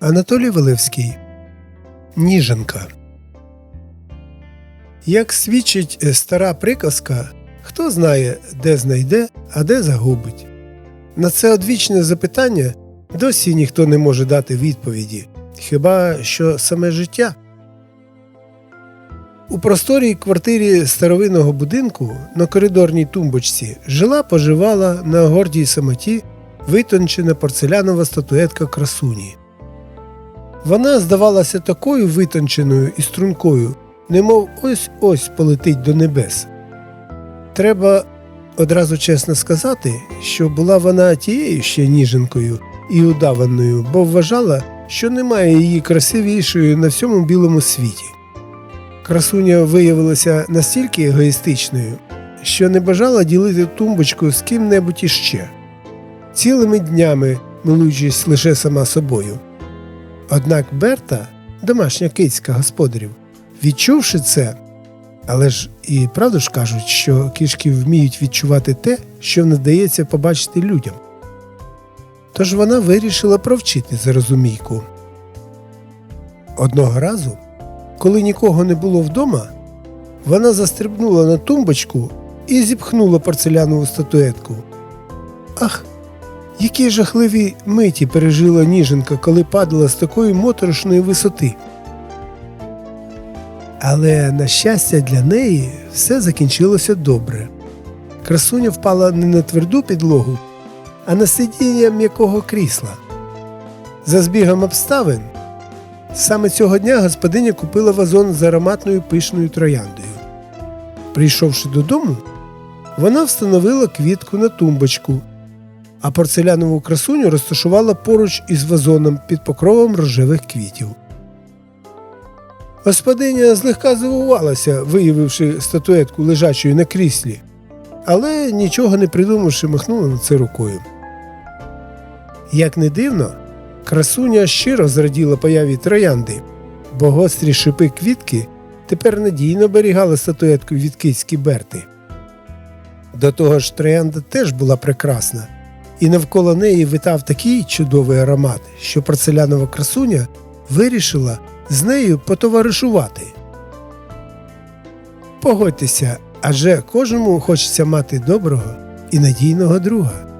Анатолій Валевський Ніженка. Як свідчить е, стара приказка, хто знає, де знайде, а де загубить. На це одвічне запитання досі ніхто не може дати відповіді, хіба що саме життя. У просторій квартирі старовинного будинку на коридорній тумбочці жила поживала на гордій самоті витончена порцелянова статуетка красуні. Вона здавалася такою витонченою і стрункою, немов ось ось полетить до небес. Треба одразу чесно сказати, що була вона тією ще ніженкою і удаваною, бо вважала, що немає її красивішої на всьому білому світі. Красуня виявилася настільки егоїстичною, що не бажала ділити тумбочку з ким-небудь іще, цілими днями милуючись лише сама собою. Однак Берта, домашня кицька господарів, відчувши це, але ж і правду ж кажуть, що кішки вміють відчувати те, що не дається побачити людям. Тож вона вирішила провчити зарозумійку. Одного разу, коли нікого не було вдома, вона застрибнула на тумбочку і зіпхнула порцелянову статуетку. Ах, які жахливі миті пережила ніженка, коли падала з такої моторошної висоти. Але, на щастя, для неї все закінчилося добре. Красуня впала не на тверду підлогу, а на сидіння м'якого крісла. За збігом обставин, саме цього дня господиня купила вазон з ароматною пишною трояндою. Прийшовши додому, вона встановила квітку на тумбочку, а порцелянову красуню розташувала поруч із вазоном під покровом рожевих квітів. Господиня злегка здивувалася, виявивши статуетку лежачою на кріслі, але нічого не придумавши, махнула на це рукою. Як не дивно, красуня щиро зраділа появі троянди, бо гострі шипи квітки тепер надійно оберігали статуетку від кицьки Берти. До того ж, троянда теж була прекрасна, і навколо неї витав такий чудовий аромат, що порцелянова красуня вирішила з нею потоваришувати. Погодьтеся, адже кожному хочеться мати доброго і надійного друга.